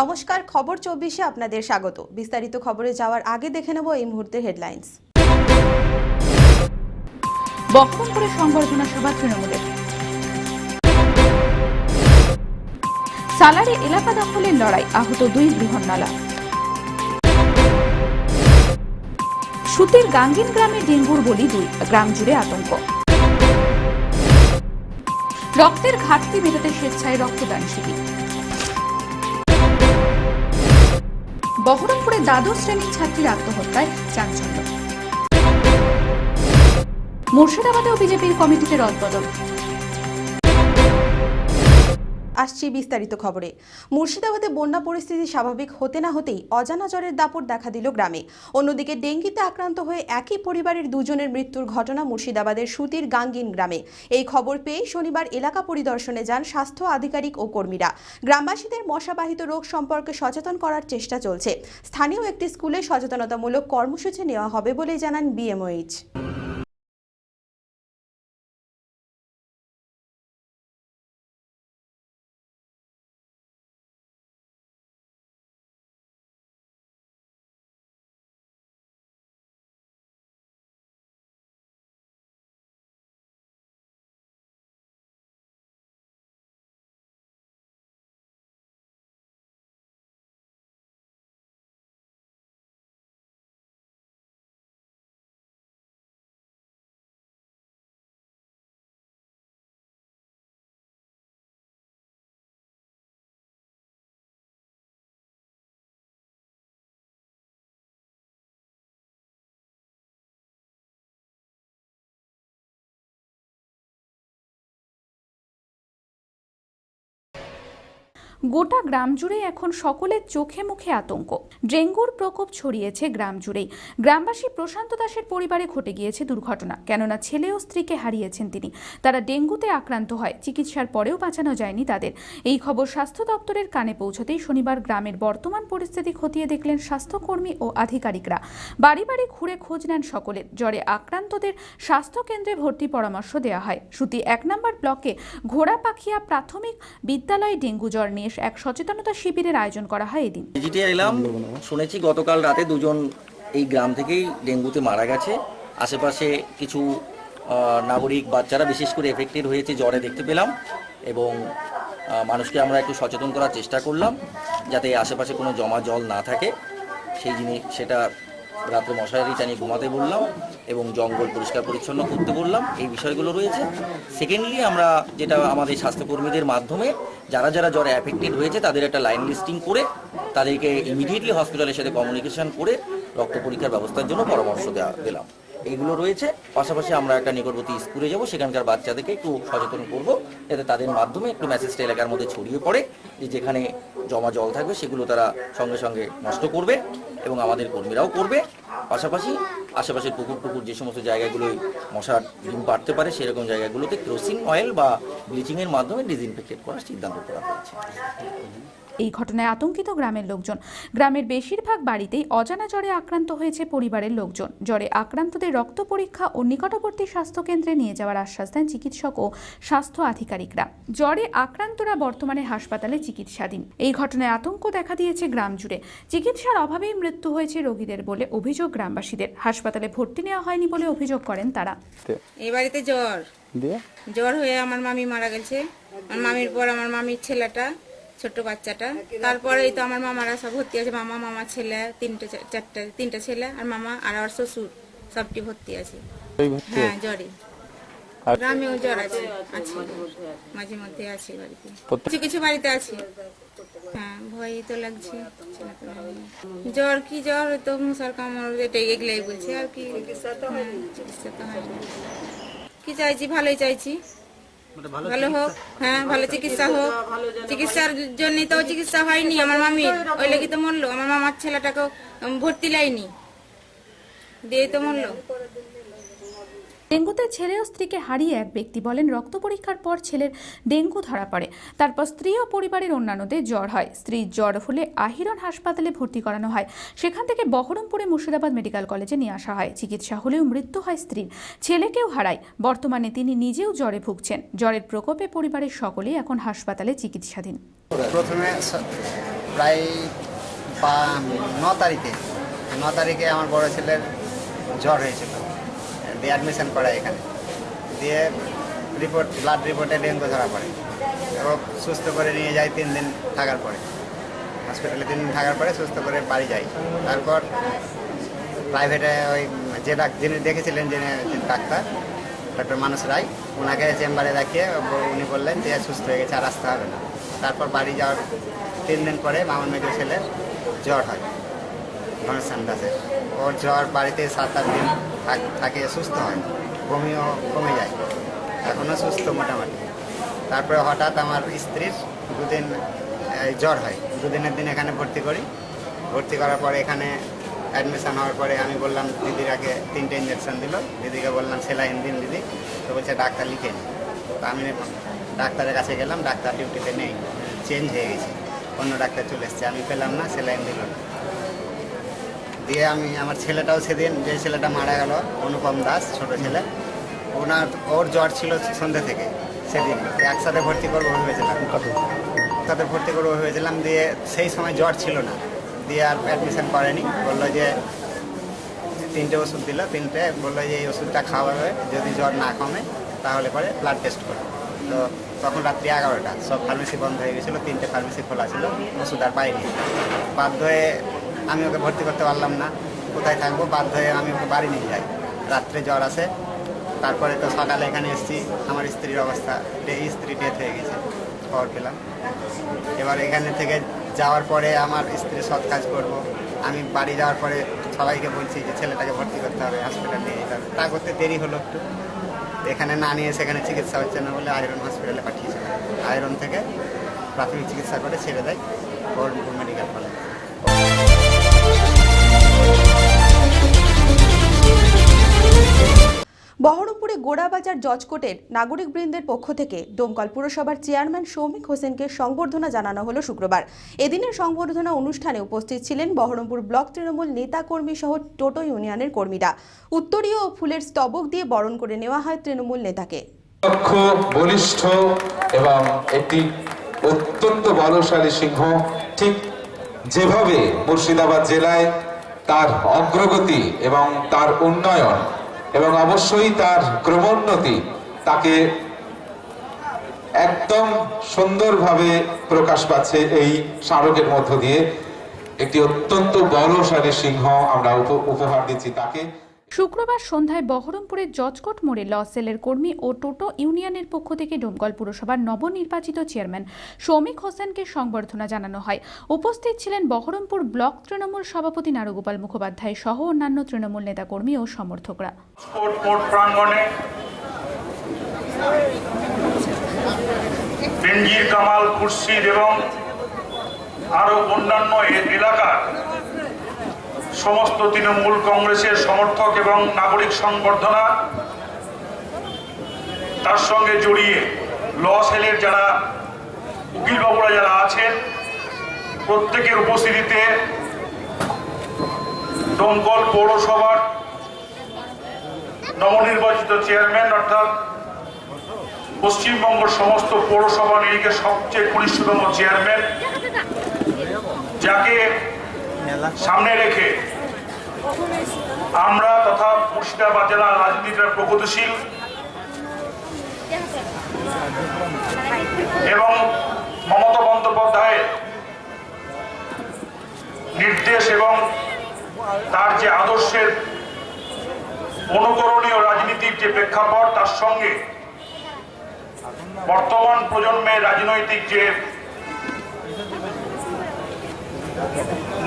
নমস্কার, খবর চব্বিশে আপনাদের স্বাগত। বিস্তারিত খবরে যাওয়ার আগে দেখে নেব এই মুহূর্তের হেডলাইন্স। বহরমপুরে সংবর্ধনা সভা তৃণমূলের। সালারে এলাকা দখলের লড়াই, আহত দুই বৃহন্নলা সুতির গাঙ্গিন গ্রামে ডেঙ্গুর বলি দুই, গ্রাম জুড়ে আতঙ্ক। রক্তের ঘাটতি মেটাতে স্বেচ্ছায় রক্তদান শিবির। বহরমপুরে দ্বাদশ শ্রেণির ছাত্রীর আত্মহত্যায় চাঞ্চল্য। মুর্শিদাবাদেও বিজেপির কমিটিতে রদবদল। আসছি বিস্তারিত খবরে। মুর্শিদাবাদে বন্যা পরিস্থিতি স্বাভাবিক হতে না হতেই অজানা জ্বরের দাপট দেখা দিল গ্রামে। অন্যদিকে ডেঙ্গিতে আক্রান্ত হয়ে একই পরিবারের দুজনের মৃত্যুর ঘটনা মুর্শিদাবাদের সুতির গাঙ্গিন গ্রামে। এই খবর পেয়ে শনিবার এলাকা পরিদর্শনে যান স্বাস্থ্য আধিকারিক ও কর্মীরা। গ্রামবাসীদের মশাবাহিত রোগ সম্পর্কে সচেতন করার চেষ্টা চলছে। স্থানীয় একটি স্কুলে সচেতনতামূলক কর্মসূচি নেওয়া হবে বলে জানান বিএমওএইচ। গোটা গ্রাম জুড়ে এখন সকলের চোখে মুখে আতঙ্ক। ডেঙ্গুর প্রকোপ ছড়িয়েছে গ্রাম জুড়েই। গ্রামবাসী প্রশান্ত দাসের পরিবারে ঘটে গিয়েছে দুর্ঘটনা। কেননা ছেলে ও স্ত্রীকে হারিয়েছেন তিনি। তারা ডেঙ্গুতে আক্রান্ত হয়। চিকিৎসার পরেও বাঁচানো যায়নি তাদের। এই খবর স্বাস্থ্য দপ্তরের কানে পৌঁছতেই শনিবার গ্রামের বর্তমান পরিস্থিতি খতিয়ে দেখলেন স্বাস্থ্যকর্মী ও আধিকারিকরা। বাড়ি বাড়ি ঘুরে খোঁজ নেন সকলের জ্বরে আক্রান্তদের স্বাস্থ্য কেন্দ্রে ভর্তি পরামর্শ দেওয়া হয়। সুতি এক নম্বর ব্লকে ঘোড়াপাখিয়া প্রাথমিক বিদ্যালয়ে ডেঙ্গু জ্বর নিয়ে এক সচেতনতা শিবিরের আয়োজন করা হয় এদিন। এলাম, শুনেছি গতকাল রাতে দুজন এই গ্রাম থেকেই ডেঙ্গুতে মারা গেছে। আশেপাশে কিছু নাগরিক, বাচ্চারা বিশেষ করে এফেক্টেড হয়েছে, জ্বরে দেখতে পেলাম এবং মানুষকে আমরা একটু সচেতন করার চেষ্টা করলাম যাতে আশেপাশে কোনো জমা জল না থাকে। সেই জিনিস, সেটা রাত্রে মশারি টানিয়ে ঘুমাতে বললাম এবং জঙ্গল পরিষ্কার পরিচ্ছন্ন করতে বললাম, এই বিষয়গুলো রয়েছে। সেকেন্ডলি আমরা যেটা আমাদের স্বাস্থ্যকর্মীদের মাধ্যমে, যারা যারা জ্বরে অ্যাফেক্টেড হয়েছে, তাদের একটা লাইন লিস্টিং করে, তাদেরকে ইমিডিয়েটলি হসপিটালের সাথে কমিউনিকেশন করে, রক্ত পরীক্ষার ব্যবস্থার জন্য পরামর্শ দেওয়া দিলাম। এইগুলো রয়েছে। পাশাপাশি আমরা একটা নিকটবর্তী স্কুলে যাব। সেখানকার বাচ্চাদেরকে একটু সচেতন করব, যাতে তাদের মাধ্যমে একটু মেসেজটা এলাকার মধ্যে ছড়িয়ে পড়ে। যে যেখানে জমা জল থাকবে, সেগুলো তারা সঙ্গে সঙ্গে নষ্ট করবে এবং আমাদের কর্মীরাও করবে। পাশাপাশি আশেপাশের পুকুর টুকুর যে সমস্ত জায়গাগুলোয় মশার ডিম পাড়তে পারে, সেরকম জায়গাগুলোতে ক্রোসিং অয়েল বা ব্লিচিংয়ের মাধ্যমে ডিসইনফেক্টেড করার সিদ্ধান্ত করা হয়েছে। এই ঘটনায় আতঙ্কিত গ্রামের লোকজন। গ্রামের বেশিরভাগ বাড়িতেই অজানা জ্বরে আক্রান্ত হয়েছে পরিবারের লোকজন। জ্বরে আক্রান্তদের রক্ত পরীক্ষা ও নিকটবর্তী স্বাস্থ্যকেন্দ্রে নিয়ে যাওয়ার আশ্বাস দেন চিকিৎসক ও স্বাস্থ্য আধিকারিকরা। জ্বরে আক্রান্তরা বর্তমানে হাসপাতালে চিকিৎসাধীন। এই ঘটনায় আতঙ্ক দেখা দিয়েছে গ্রাম জুড়ে। চিকিৎসার অভাবেই মৃত্যু হয়েছে রোগীদের বলে অভিযোগ গ্রামবাসীদের। হাসপাতালে ভর্তি নেওয়া হয়নি বলে অভিযোগ করেন তারা। এই বাড়িতে জ্বর। জ্বর হয়ে আমার মামি মারা গেছে। আমার মামির পর আমার মামির ছেলেটা ছোট্ট বাচ্চাটা। তারপরে এই তো আমার মামারা সব ভর্তি আছে। মামা মামা ছেলে তিনটে চা- চারটে তিনটে ছেলে আর মামা আর আমার শ্বশুর সবটি ভর্তি আছে। হ্যাঁ জ্বরে। আর গ্রামেও জ্বর আছে। আছে। মাঝে মধ্যে আছে। বাড়িতে। কিছু কিছু বাড়িতে আছে। হ্যাঁ ভয় তো লাগছে। জ্বর কি জ্বর? ওই তো মশার কামড় এটা এগুলাই বলছে। আর কি? হ্যাঁ, চিকিৎসা তো হয়নি। কি চাইছি? ভালোই চাইছি। ভালো হোক হ্যাঁ ভালো চিকিৎসা হোক। চিকিৎসার জন্য তো চিকিৎসা হয়নি আমার মামির ওই লেগে তো মরলো। আমার মামার ছেলেটাকেও ভর্তি লাইনি। দিয়ে তো মরলো। ডেঙ্গুতে ছেলে ও স্ত্রীকে হারিয়ে এক ব্যক্তি বলেন, রক্ত পরীক্ষার পর ছেলের ডেঙ্গু ধরা পড়ে। তারপর স্ত্রী ও পরিবারের অন্যান্যদের জ্বর হয়। স্ত্রীর জ্বর হলে আহিরন হাসপাতালে ভর্তি করানো হয়। সেখান থেকে বহরমপুরে মুর্শিদাবাদ মেডিকেল কলেজে নিয়ে আসা হয়। চিকিৎসা হলেও মৃত্যু হয় স্ত্রীর। ছেলেকেও হারায়। বর্তমানে তিনি নিজেও জ্বরে ভুগছেন। জ্বরের প্রকোপে পরিবারের সকলেই এখন হাসপাতালে চিকিৎসাধীন। প্রথমে প্রায় ন তারিখে ন তারিখে আমার বড় ছেলের জ্বর হয়েছিল। দিয়ে অ্যাডমিশন করে এখানে। দিয়ে রিপোর্ট ব্লাড রিপোর্টে ডেঙ্গু ধরা পড়ে। এবং সুস্থ করে নিয়ে যায় তিন দিন থাকার পরে। হসপিটালে তিন দিন থাকার পরে সুস্থ করে বাড়ি যাই তারপর প্রাইভেটে ওই যে ডাক, যিনি দেখেছিলেন যিনি ডাক্তার ডক্টর মানস রায় ওনাকে চেম্বারে দেখিয়ে উনি বললেন যে সুস্থ হয়ে গেছে আর আসতে হবে না। তারপর বাড়ি যাওয়ার তিন দিন পরে মামন মেজো ছেলের জ্বর হয়। ঘনশ্যাম দাসের ওর জ্বর বাড়িতে সাত আট দিন থাক- সুস্থ হয়। বমিও কমে যায়। এখনও সুস্থ মোটামুটি। তারপরে হঠাৎ আমার স্ত্রীর দুদিন জ্বর হয়। দুদিনের দিন এখানে ভর্তি করি। ভর্তি করার পরে এখানে অ্যাডমিশন হওয়ার পরে আমি বললাম, দিদির আগে তিনটে ইঞ্জেকশন দিল। দিদিকে বললাম সেলাইন দিন দিদি। তো বলছে, ডাক্তার লিখে নি। তো আমি ডাক্তারের কাছে গেলাম, ডাক্তার ডিউটিতে নেই। চেঞ্জ হয়ে গেছে। অন্য ডাক্তার চলে এসছে। আমি পেলাম না, সেলাইন দিল না। দিয়ে আমি আমার ছেলেটাও সেদিন, যে ছেলেটা মারা গেল, অনুপম দাস, ছোট ছেলে, ওনার, ওর জ্বর ছিল সন্ধ্যে থেকে সেদিন। একসাথে ভর্তি করব ভেবেছিলাম। একসাথে ভর্তি করব ভেবেছিলাম দিয়ে সেই সময় জ্বর ছিল না। দিয়ে আর অ্যাডমিশন করেনি। বলল যে, তিনটে ওষুধ দিল, তিনটে, বলল যে, এই ওষুধটা খাওয়া খাওয়াবে, যদি জ্বর না কমে, তাহলে পরে ব্লাড টেস্ট করো। তো তখন রাত্রি এগারোটা, সব ফার্মেসি বন্ধ হয়ে গেছিল, তিনটে ফার্মেসি খোলা ছিল, ওষুধ আর পাইনি। বাধ্য হয়ে আমি ওকে ভর্তি করতে পারলাম না। কোথায় থাকব? বাধ্য হয়ে আমি ওকে বাড়ি নিয়ে যাই। রাত্রে জ্বর আসে তারপরে তো সকালে এখানে এসেছি। আমার স্ত্রীর অবস্থা স্ত্রী ডেথ হয়ে গেছে। খবর পেলাম। এবার এখানে থেকে যাওয়ার পরে আমার স্ত্রী সৎ কাজ করব। আমি বাড়ি যাওয়ার পরে সবাইকে বলছি যে, ছেলেটাকে ভর্তি করতে হবে হসপিটাল নিয়ে যেতে হবে। তা করতে দেরি হলো একটু। এখানে না নিয়ে সেখানে চিকিৎসা হচ্ছে না বলে আয়রন হসপিটালে পাঠিয়েছিল আয়রন থেকে প্রাথমিক চিকিৎসা করে ছেড়ে দেয়। বহরমপুর মেডিকেল কলেজ বহরমপুরে গোড়াবাজার জজকোটের কোর্টের নাগরিক বৃন্দের পক্ষ থেকে ডোমকল পুরসভার চেয়ারম্যান সৌমিক হোসেনকে সংবর্ধনা জানানো হলো শুক্রবার। এদিনের সংবর্ধনা অনুষ্ঠানে উপস্থিত ছিলেন বহরমপুর ব্লক তৃণমূল নেতা কর্মী সহ টোটো ইউনিয়নের কর্মীরা। উত্তরীয় ও ফুলের স্তবক দিয়ে বরণ করে নেওয়া হয় তৃণমূল নেতাকে। বলিষ্ঠ এবং একটি অত্যন্ত বলশালী সিংহ, ঠিক যেভাবে মুর্শিদাবাদ জেলায় তার অগ্রগতি এবং তার উন্নয়ন এবং অবশ্যই তার ক্রমোন্নতি তাকে একদম সুন্দরভাবে প্রকাশ পাচ্ছে এই স্মারকের মধ্য দিয়ে। একটি অত্যন্ত বড় সারি সিংহ আমরা উপ- উপহার দিচ্ছি তাকে। শুক্রবার সন্ধ্যায় বহরমপুরের জজকোট মোড়ে ল সেলের কর্মী ও টোটো ইউনিয়নের পক্ষ থেকে ডোমকল পুরসভার নবনির্বাচিত চেয়ারম্যান সৌমিক হোসেনকে সংবর্ধনা জানানো হয়। উপস্থিত ছিলেন বহরমপুর ব্লক তৃণমূল সভাপতি নারুগোপাল মুখোপাধ্যায় সহ অন্যান্য তৃণমূল নেতাকর্মী ও সমর্থকরা। কামাল এবং আরও অন্যান্য সমস্ত তৃণমূল কংগ্রেসের সমর্থক এবং নাগরিক সংবর্ধনা তার সঙ্গে জড়িয়ে ল সেলের যারা উকিলবাবুরা যারা আছেন, প্রত্যেকের উপস্থিতিতে দমকল পৌরসভার নবনির্বাচিত চেয়ারম্যান অর্থাৎ পশ্চিমবঙ্গ সমস্ত পৌরসভা নিরিখে সবচেয়ে কনিষ্ঠতম চেয়ারম্যান, যাকে সামনে রেখে আমরা তথা মুর্শিদাবাদ জেলার রাজনীতির প্রগতিশীল এবং মমতা বন্দ্যোপাধ্যায়ের নির্দেশ এবং তার যে আদর্শের অনুকরণীয় রাজনীতির যে প্রেক্ষাপট, তার সঙ্গে বর্তমান প্রজন্মের রাজনৈতিক যে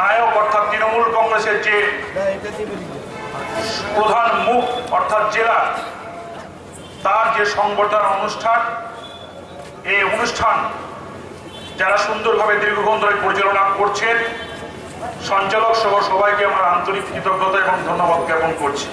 নায়ক অর্থাৎ তৃণমূল কংগ্রেসের যে প্রধান মুখ অর্থাৎ জেলা, তার যে সংবর্ধনা অনুষ্ঠান, এই অনুষ্ঠান যারা সুন্দরভাবে দীর্ঘক্ষণ ধরে পরিচালনা করছেন, সঞ্চালক সহ সবাইকে আমার আন্তরিক কৃতজ্ঞতা এবং ধন্যবাদ জ্ঞাপন করছি।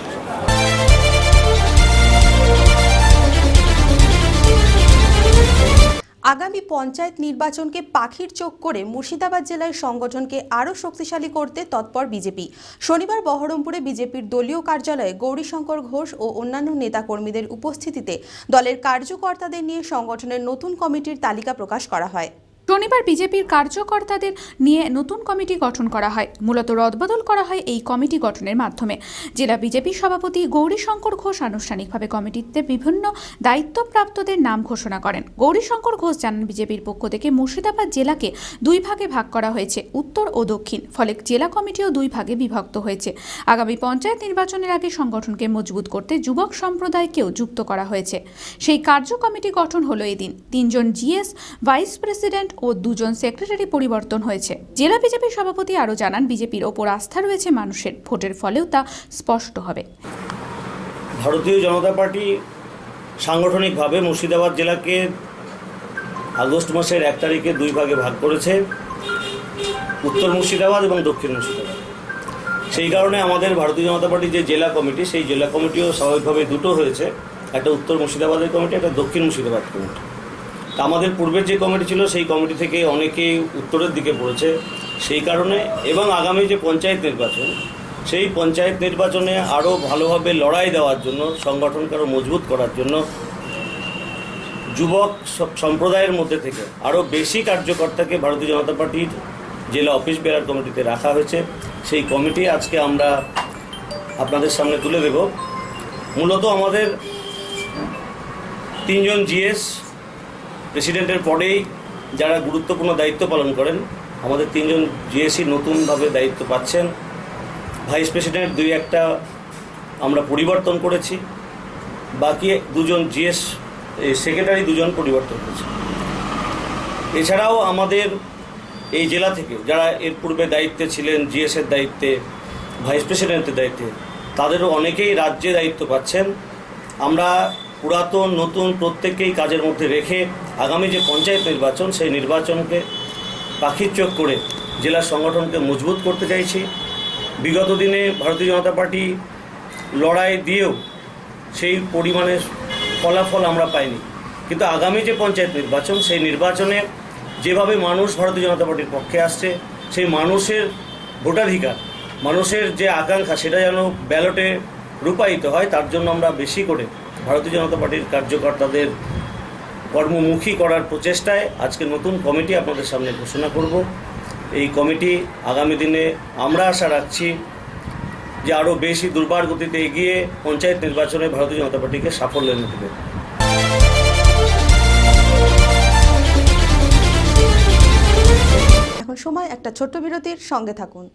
আগামী পঞ্চায়েত নির্বাচনকে পাখির চোখ করে মুর্শিদাবাদ জেলায় সংগঠনকে আরও শক্তিশালী করতে তৎপর বিজেপি। শনিবার বহরমপুরে বিজেপির দলীয় কার্যালয়ে গৌরীশঙ্কর ঘোষ ও অন্যান্য নেতাকর্মীদের উপস্থিতিতে দলের কার্যকর্তাদের নিয়ে সংগঠনের নতুন কমিটির তালিকা প্রকাশ করা হয়। শনিবার বিজেপির কার্যকর্তাদের নিয়ে নতুন কমিটি গঠন করা হয়। মূলত রদবদল করা হয় এই কমিটি গঠনের মাধ্যমে। জেলা বিজেপি সভাপতি গৌরীশঙ্কর ঘোষ আনুষ্ঠানিকভাবে কমিটিতে বিভিন্ন দায়িত্বপ্রাপ্তদের নাম ঘোষণা করেন। গৌরীশঙ্কর ঘোষ জানান, বিজেপির পক্ষ থেকে মুর্শিদাবাদ জেলাকে দুই ভাগে ভাগ করা হয়েছে, উত্তর ও দক্ষিণ। ফলে জেলা কমিটিও দুই ভাগে বিভক্ত হয়েছে। আগামী পঞ্চায়েত নির্বাচনের আগে সংগঠনকে মজবুত করতে যুবক সম্প্রদায়কেও যুক্ত করা হয়েছে। সেই কার্য কমিটি গঠন হলো এদিন। তিনজন জিএস ভাইস প্রেসিডেন্ট ও দুজন সেক্রেটারি পরিবর্তন হয়েছে। জেলা বিজেপির সভাপতি আরও জানান, বিজেপির ওপর আস্থা রয়েছে মানুষের। ভোটের ফলেও তা স্পষ্ট হবে। ভারতীয় জনতা পার্টি সাংগঠনিকভাবে মুর্শিদাবাদ জেলাকে আগস্ট মাসের এক তারিখে দুই ভাগে ভাগ করেছে, উত্তর মুর্শিদাবাদ এবং দক্ষিণ মুর্শিদাবাদ। সেই কারণে আমাদের ভারতীয় জনতা পার্টির যে জেলা কমিটি, সেই জেলা কমিটিও স্বাভাবিকভাবে দুটো হয়েছে। একটা উত্তর মুর্শিদাবাদের কমিটি, একটা দক্ষিণ মুর্শিদাবাদ কমিটি। আমাদের পূর্বের যে কমিটি ছিল, সেই কমিটি থেকে অনেকেই উত্তরের দিকে পড়েছে। সেই কারণে এবং আগামী যে পঞ্চায়েত নির্বাচন, সেই পঞ্চায়েত নির্বাচনে আরও ভালোভাবে লড়াই দেওয়ার জন্য, সংগঠনকে আরও মজবুত করার জন্য যুবক সম্প্রদায়ের মধ্যে থেকে আরও বেশি কার্যকর্তাকে ভারতীয় জনতা পার্টির জেলা অফিস বেরার কমিটিতে রাখা হয়েছে। সেই কমিটি আজকে আমরা আপনাদের সামনে তুলে দেব। মূলত আমাদের তিনজন জিএস প্রেসিডেন্টের পরেই যারা গুরুত্বপূর্ণ দায়িত্ব পালন করেন, আমাদের তিনজন জিএসই নতুনভাবে দায়িত্ব পাচ্ছেন। ভাইস প্রেসিডেন্ট দুই একটা আমরা পরিবর্তন করেছি। বাকি দুজন জিএস সেক্রেটারি দুজন পরিবর্তন করেছে। এছাড়াও আমাদের এই জেলা থেকে যারা এর পূর্বে দায়িত্বে ছিলেন জিএসের দায়িত্বে ভাইস প্রেসিডেন্টের দায়িত্বে, তাদেরও অনেকেই রাজ্যে দায়িত্ব পাচ্ছেন। আমরা পুরাতন, নতুন প্রত্যেককেই কাজের মধ্যে রেখে আগামী যে পঞ্চায়েত নির্বাচন, সেই নির্বাচনকে পাখির চোখ করে জেলার সংগঠনকে মজবুত করতে চাইছি। বিগত দিনে ভারতীয় জনতা পার্টি লড়াই দিয়েও সেই পরিমাণে ফলাফল আমরা পাইনি। কিন্তু আগামী যে পঞ্চায়েত নির্বাচন, সেই নির্বাচনে যেভাবে মানুষ ভারতীয় জনতা পার্টির পক্ষে আসছে, সেই মানুষের ভোটাধিকার, মানুষের যে আকাঙ্ক্ষা, সেটা যেন ব্যালটে রূপায়িত হয়, তার জন্য আমরা বেশি করে ভারতীয় জনতা পার্টির কার্যকর্তাদের কর্মমুখী করার প্রচেষ্টায় আজকে নতুন কমিটি আপনাদের সামনে ঘোষণা করব। এই কমিটি আগামী দিনে আমরা আশা রাখছি যে আরও বেশি দুর্বার গতিতে এগিয়ে পঞ্চায়েত নির্বাচনে ভারতীয় জনতা পার্টিকে সাফল্য এনে দেবে সময় একটা ছোট্ট বিরতির সঙ্গে থাকুন।